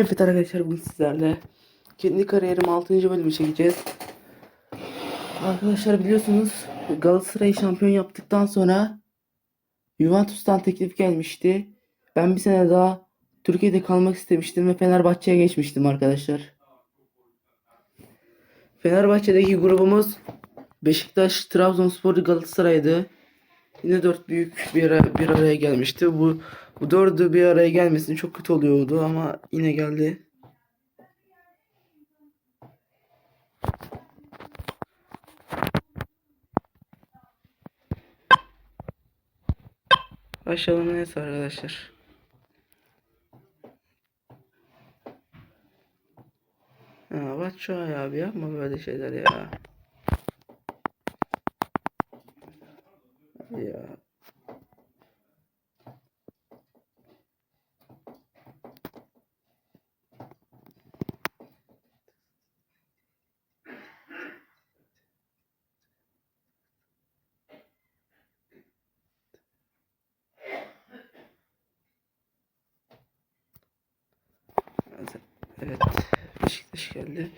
Evet arkadaşlar bugün sizlerle kendi kariyerim 6. bölümü çekeceğiz. Arkadaşlar biliyorsunuz Galatasaray'ı şampiyon yaptıktan sonra Juventus'tan teklif gelmişti. Ben bir sene daha Türkiye'de kalmak istemiştim ve Fenerbahçe'ye geçmiştim arkadaşlar. Fenerbahçe'deki grubumuz Beşiktaş, Trabzonspor, Galatasaray'dı. Yine dört büyük bir, bir araya gelmişti. Bu bu dördü bir araya gelmesin çok kötü oluyordu ama yine geldi. Başlayalım neyse arkadaşlar. Ya bak şu abi yapma böyle şeyler. Ya. Evet. Beşiktaş geldi.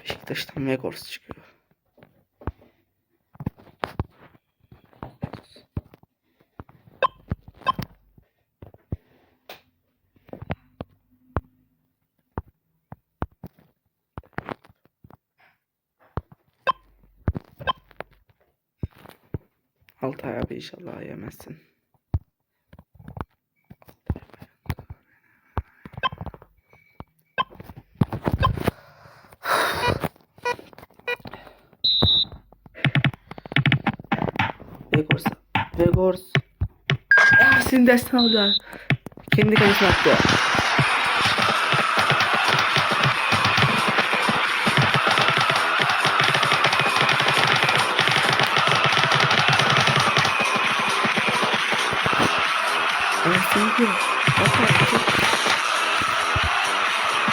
Beşiktaş'tan Megors çıkıyor. Altay abi inşallah yemezsin. Senin dersten aldı. Kendi kalesine attı.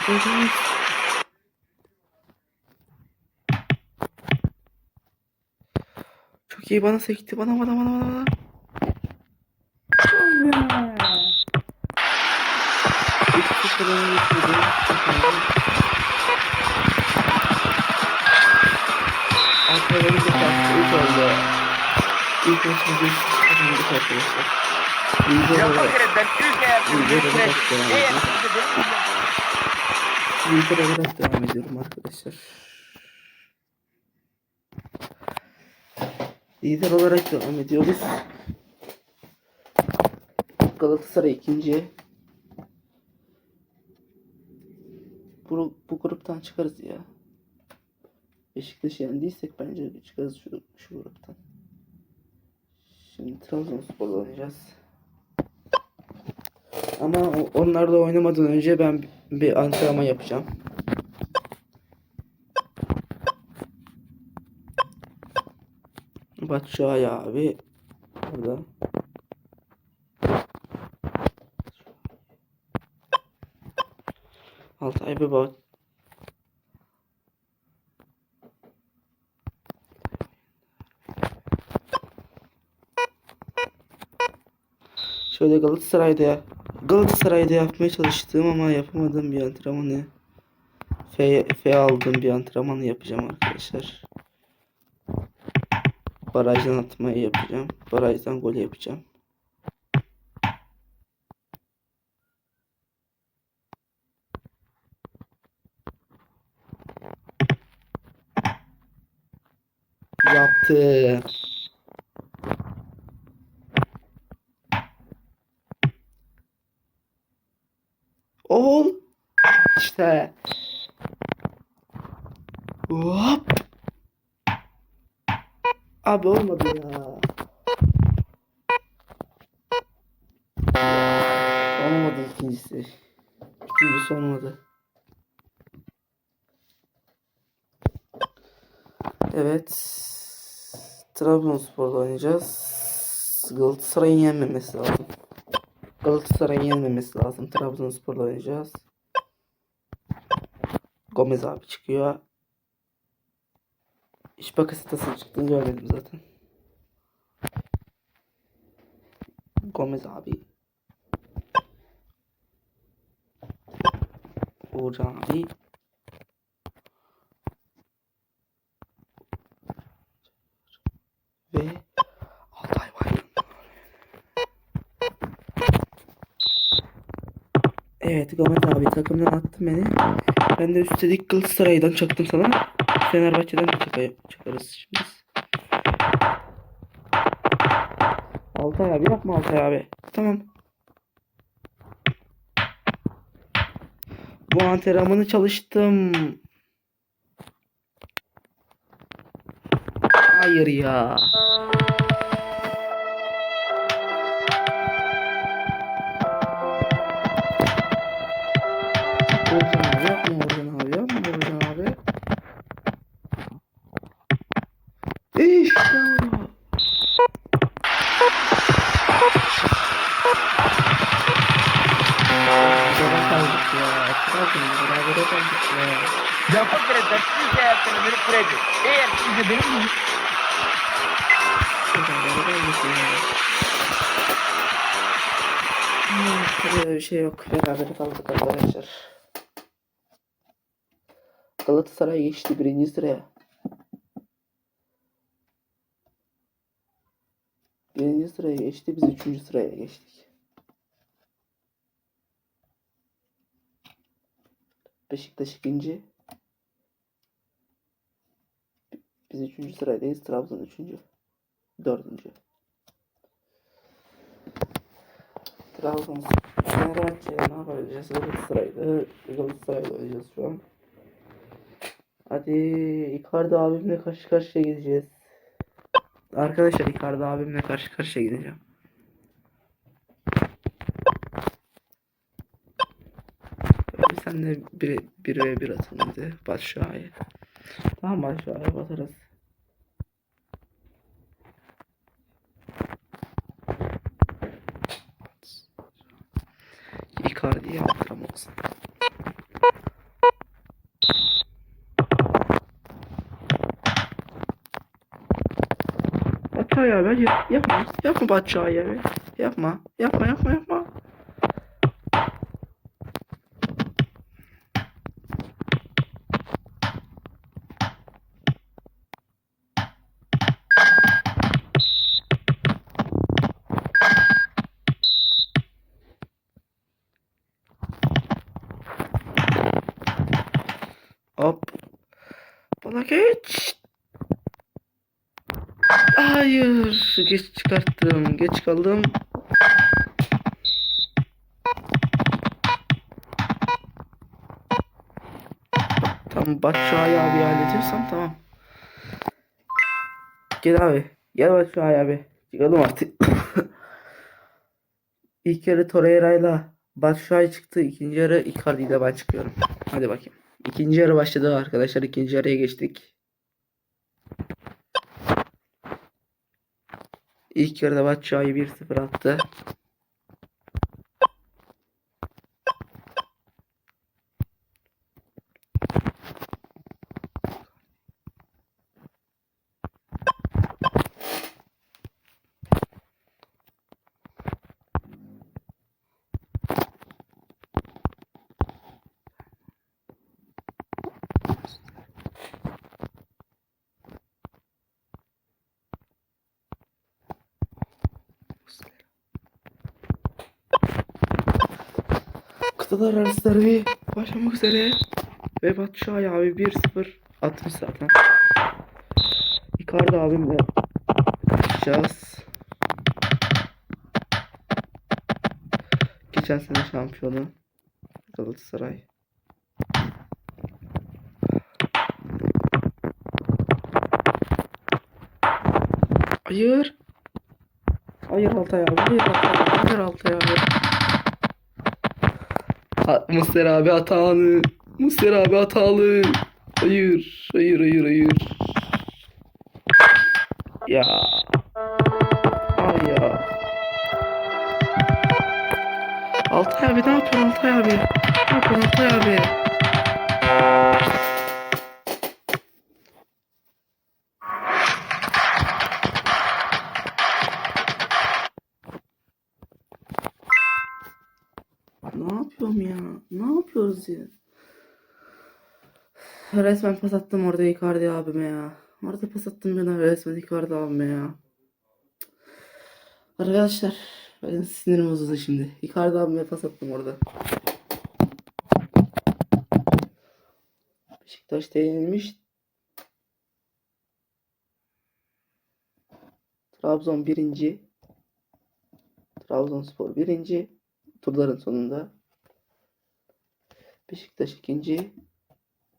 Vegors. Çok iyi bana sekti. Bana bana bana bana Sıfır kazandık arkadaşlar. Ya olarak, Lider olarak devam ediyorum. Lider olarak devam ediyorum arkadaşlar. Lider olarak devam ediyoruz. Galatasaray ikinci. Bu, bu gruptan çıkarız ya. Beşiktaş'ı yendiysek bence çıkarız şu, şu gruptan. Şimdi Trabzonspor'la oynayacağız. Ama onlarla oynamadan önce ben bir- antrenman yapacağım. Batshuayi abi burada. Altay bir Şöyle Galatasaray'da ya- Galatasaray'da yapmaya çalıştığım ama yapamadığım bir antrenmanı F, F aldığım bir antrenmanı yapacağım arkadaşlar. Barajdan atmayı yapacağım. Barajdan gol yapacağım. Yaptı. Abi olmadı ya. Olmadı ikincisi. İkincisi olmadı. Evet. Trabzonspor'da oynayacağız. Galatasaray'ın yenmemesi lazım. Galatasaray'ın yenmemesi lazım. Trabzonspor'la oynayacağız. Gomez abi çıkıyor. İş bakasitası çıktığını görmedim zaten. Gomez abi. Uğurcan abi. Ve Altay Baygın. Evet Gamet abi takımdan attın beni. Ben de üstelik Galatasaray'dan çaktım sana. Fenerbahçe'den de çakarız şimdi. Altay abi yapma Altay abi. Tamam. Bu antrenmanı çalıştım. Hayır ya. Per prego. E anche bene. Berabere kaldık ya. Hmm, Böyle bir şey yok. Berabere kaldık arkadaşlar. Galatasaray geçti birinci sıraya. Birinci sıraya geçti. Biz üçüncü sıraya geçtik. Beşiktaş ikinci. Biz üçüncü sıradayız. Trabzon üçüncü. Dördüncü. Trabzon Fenerbahçe ne yapacağız? Galatasaray'da Galatasaray'da oynayacağız şu an. Hadi Icardi abimle karşı karşıya gideceğiz. Arkadaşlar Icardi abimle karşı karşıya gideceğim. Hadi sen de bir, bir ve bir atın hadi Başşuay'a. Tamam Başşuay'a batarız. Icardi'ye antrenman olsun. Batshuayi abi yapma yapma Batshuayi abi yapma yapma yapma yapma Hop. Bana geç. Hayır. Geç çıkarttım. Geç kaldım. Tamam Batshuayi abi hallediyorsam tamam. Gel abi. Gel Batshuayi abi. Çıkalım artık. İlk yarı Torreira'yla Batshuayi çıktı. İkinci yarı Icardi ile ben çıkıyorum. Hadi bakayım. İkinci yarı başladı arkadaşlar. İkinci yarıya geçtik. İlk yarıda Batshuayi 1-0 attı. Üzere. Ve Batshuayi abi 1-0 atmış zaten. Icardi abimle başlayacağız. Geçen sene şampiyonu Galatasaray. Hayır. Hayır Altay abi. Hayır Altay abi. Hayır Altay abi. Ha, Muster abi hatalı. Muster abi hatalı. Hayır. Hayır hayır hayır. Ya. Ay ya. Altay abi ne yapıyorsun Altay abi? Ne yapıyorsun Altay abi? Yapıyoruz ya? resmen pas attım orada Icardi abime ya. Orada pas attım ben resmen Icardi abime ya. Arkadaşlar benim sinirim bozuldu şimdi. Icardi abime pas attım orada. Beşiktaş yenilmiş. Trabzon birinci. Trabzonspor birinci. Turların sonunda. Beşiktaş ikinci.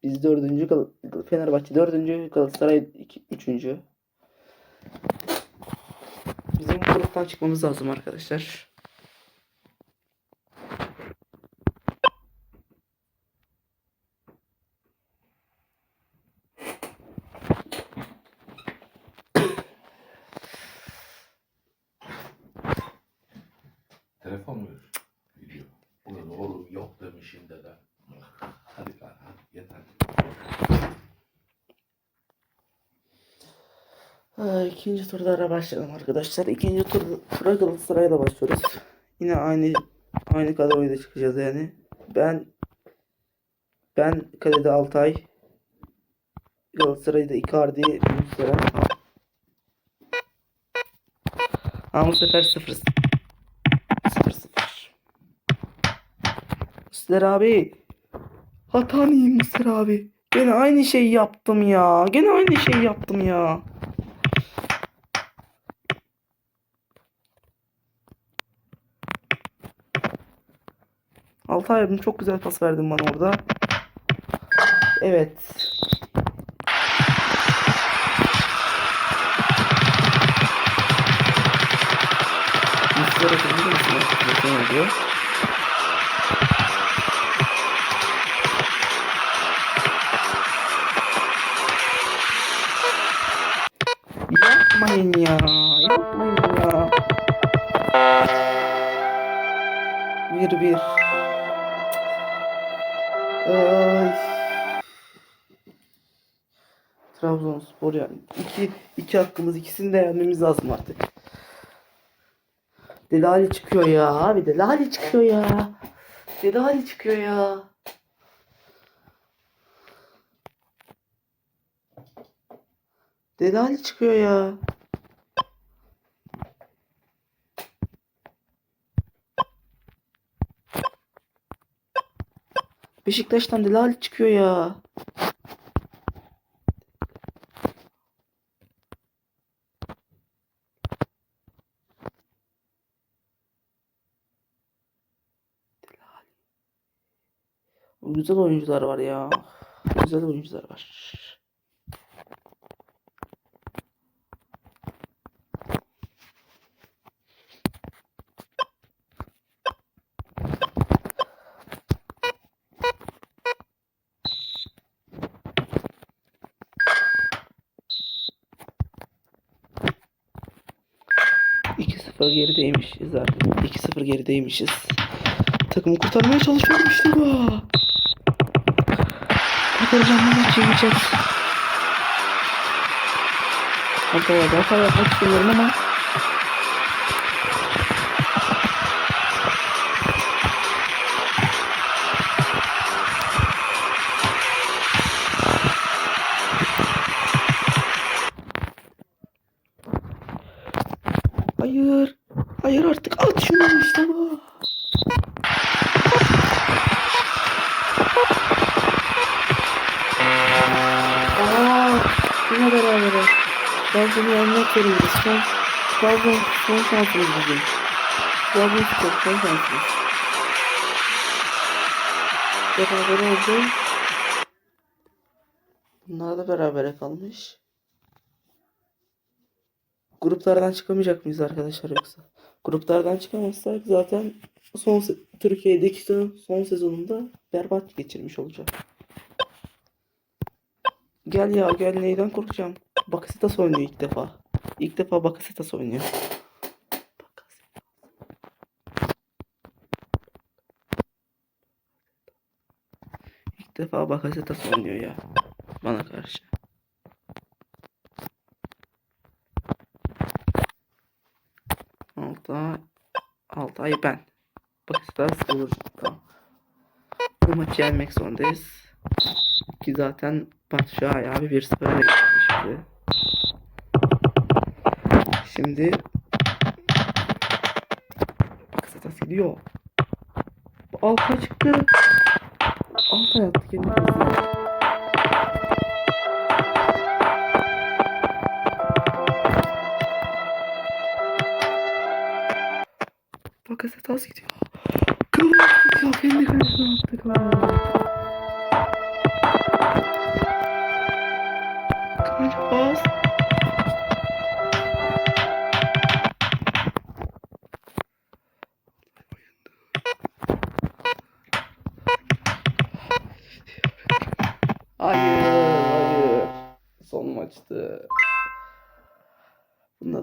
Biz dördüncü. Gal- Fenerbahçe dördüncü. Galatasaray iki, üçüncü. Bizim gruptan çıkmamız lazım arkadaşlar. Telefon mu? Video. Ulan oğlum yok demişim de de. Hadi lan hadi yeter. Ha, ikinci turlara başlayalım arkadaşlar. İkinci tur, tura Galatasaray'la başlıyoruz. Yine aynı aynı kadroyla çıkacağız yani. Ben ben kalede Altay. Galatasaray'da Icardi, Muslera. Ama bu sefer 0 0 0. Muslera abi. Hata mıyım Muslera abi? Gene aynı şeyi yaptım ya. Gene aynı şeyi yaptım ya. Altay abim çok güzel pas verdin bana orada. Evet. Yapmayın ya. Yapmayın ya. Bir bir. Ay. Trabzonspor yani. İki, iki hakkımız ikisini de yenmemiz lazım artık. Delali çıkıyor ya abi Delali çıkıyor ya. Delali çıkıyor ya. Delali çıkıyor ya. Beşiktaş'tan Delali çıkıyor ya. Güzel oyuncular var ya. Güzel oyuncular var. 0 gerideymişiz zaten. 2-0 gerideymişiz. Takımı kurtarmaya çalışıyorum işte bu. Kurtaracağım bu maçı yeneceğiz. Arkadaşlar hata yapmak istemiyorum ama son şansımız bugün. Trabzonspor son şansımız. Beraber oldu. Bunlar da berabere kalmış. Gruplardan çıkamayacak mıyız arkadaşlar yoksa? Gruplardan çıkamazsak zaten son Türkiye'deki son sezonunda berbat geçirmiş olacak. Gel ya gel neyden korkacağım? Bakasitas oynuyor ilk defa. İlk defa Bakasitas oynuyor. İlk defa Bakasitas oynuyor ya. Bana karşı. Altay. Altay ben. Bakasitas olur. Tamam. Bu maçı yenmek zorundayız. Ki zaten Batshuayi abi 1-0 öne geçmişti. Şimdi Kısatas gidiyor. Altay çıktı. Altay attı kendi kalesine. Bakasetas gidiyor. Kıvırcık gidiyor. Kendi kalesine attı Kıvırcık.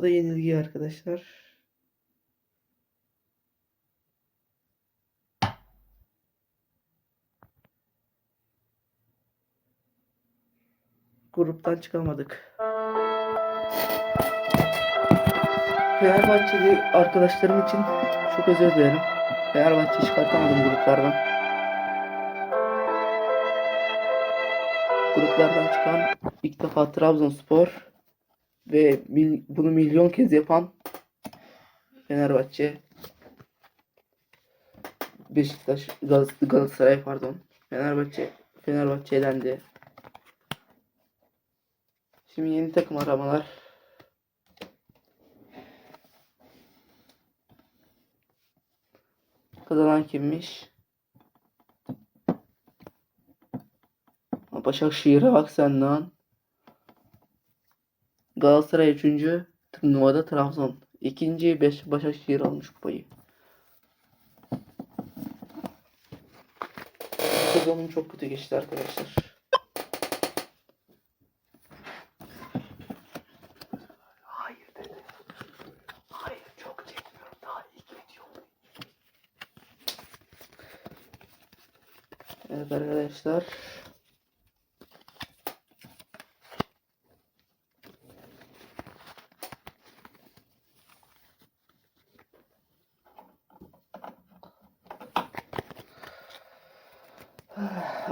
Da yenilgi arkadaşlar. Gruptan çıkamadık. Fenerbahçeli arkadaşlarım için çok özür dilerim. Fenerbahçe çıkartamadım gruplardan. Gruplardan çıkan ilk defa Trabzonspor ve mil- bunu milyon kez yapan Fenerbahçe Beşiktaş Gal- Galatasaray pardon Fenerbahçe Fenerbahçe elendi. Şimdi yeni takım aramalar. Kazanan kimmiş? Başakşehir'e bak sen lan. Galatasaray 3. Turnuvada Trabzon. İkinci beş Başakşehir almış kupayı. Sezonum çok kötü geçti arkadaşlar. Hayır dedi. Hayır çok çekmiyorum. Daha ilk video. Evet arkadaşlar.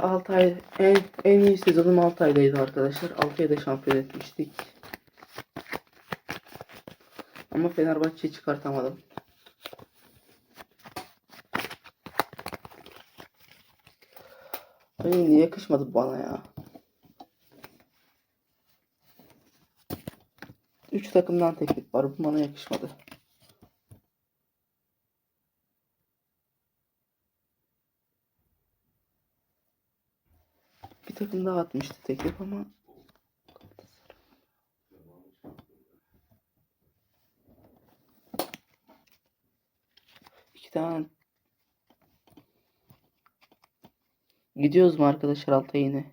Altay en, en iyi sezonum Altay'daydı arkadaşlar. Altay'da şampiyon etmiştik. Ama Fenerbahçe'yi çıkartamadım. Ay niye yakışmadı bana ya? Üç takımdan teklif var. Bu bana yakışmadı. Takım daha atmıştı teklif ama iki tane Gidiyoruz mu arkadaşlar Altay yine?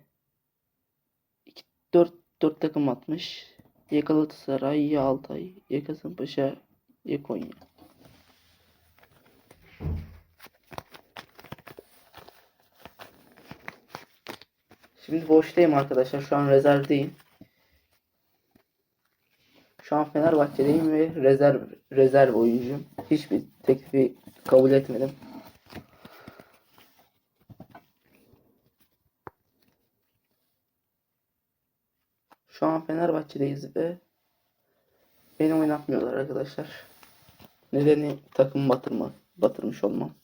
2 4 4 takım atmış. Ya Galatasaray ya Altay ya Kasımpaşa ya Konya. Şimdi boştayım arkadaşlar. Şu an rezervdeyim. Şu an Fenerbahçe'deyim ve rezerv rezerv oyuncuyum. Hiçbir teklifi kabul etmedim. Şu an Fenerbahçe'deyiz ve beni oynatmıyorlar arkadaşlar. Nedeni takım batırma, batırmış olmam.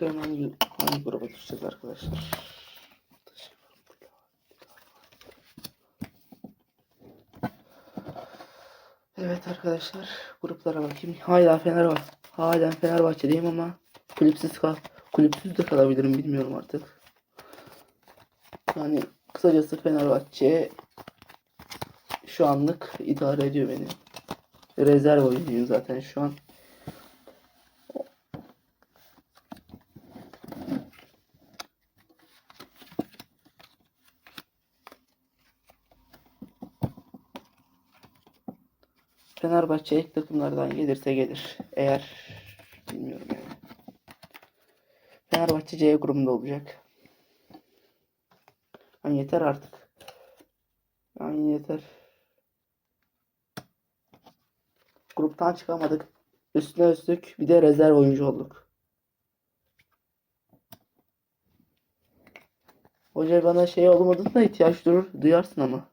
Bakalım hangi, hangi gruba düşeceğiz arkadaşlar. Evet arkadaşlar gruplara bakayım. Hala Fenerbahçe. Hala Fenerbahçe'deyim ama kulüpsüz kal kulüpsüz de kalabilirim bilmiyorum artık. Yani kısacası Fenerbahçe şu anlık idare ediyor beni. Rezerv oyuncuyum zaten şu an. Fenerbahçe ilk takımlardan gelirse gelir. Eğer bilmiyorum yani. Fenerbahçe C grubunda olacak. Yani yeter artık. Yani yeter. Gruptan çıkamadık. Üstüne üstlük bir de rezerv oyuncu olduk. Hoca bana şey olmadığında ihtiyaç durur, duyarsın ama.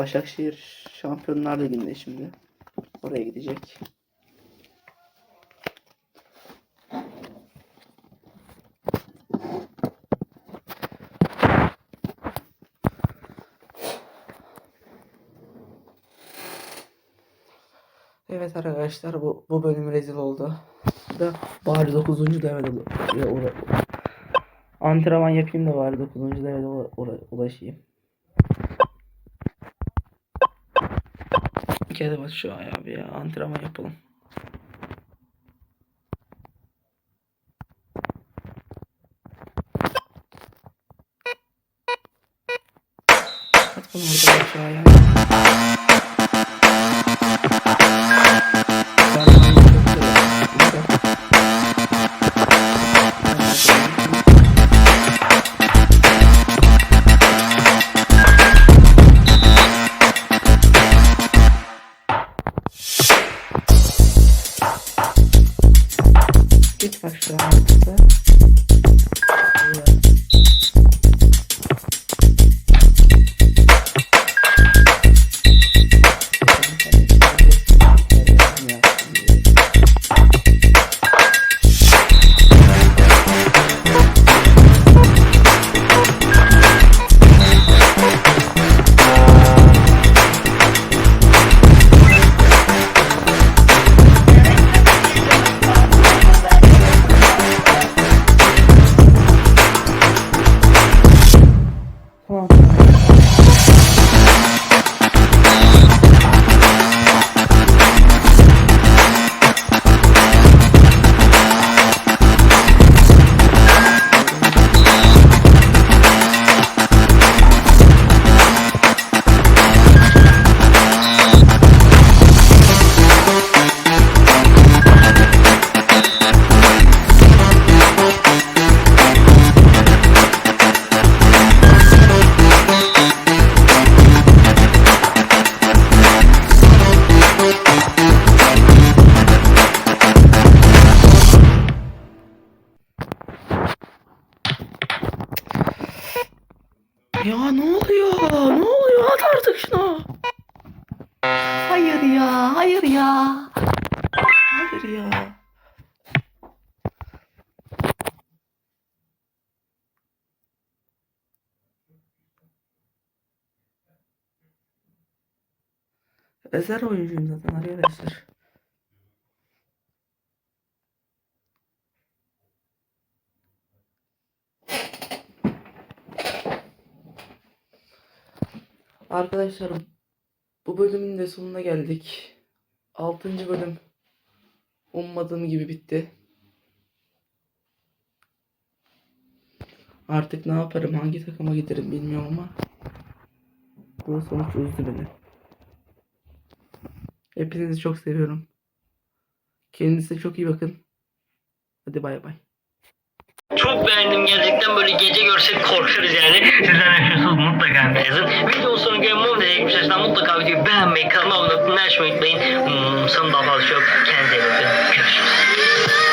Başakşehir Şampiyonlar Ligi'nde şimdi. Oraya gidecek. Evet arkadaşlar bu, bu bölüm rezil oldu. Da bari 9. devrede ula- ula- antrenman yapayım da bari 9. devrede ula- ula- ulaşayım. Kere bak şu ay abi ya antrenman yapalım. Atalım orada şu Ezer oyuncuyum zaten arkadaşlar. Arkadaşlar bu bölümün de sonuna geldik. 6. bölüm ummadığım gibi bitti. Artık ne yaparım, hangi takıma giderim bilmiyorum ama bu sonuç üzdü beni. Hepinizi çok seviyorum. Kendinize çok iyi bakın. Hadi bay bay. Çok beğendim gerçekten böyle gece görsek korkarız yani. Sizler yaşıyorsunuz mutlaka yazın. Videonun sonu göre mum dedek bir sesten mutlaka videoyu beğenmeyi, kanalıma abone olmayı, unutmayın. Hmm, sana daha fazla çok kendinize iyi bakın. Görüşürüz.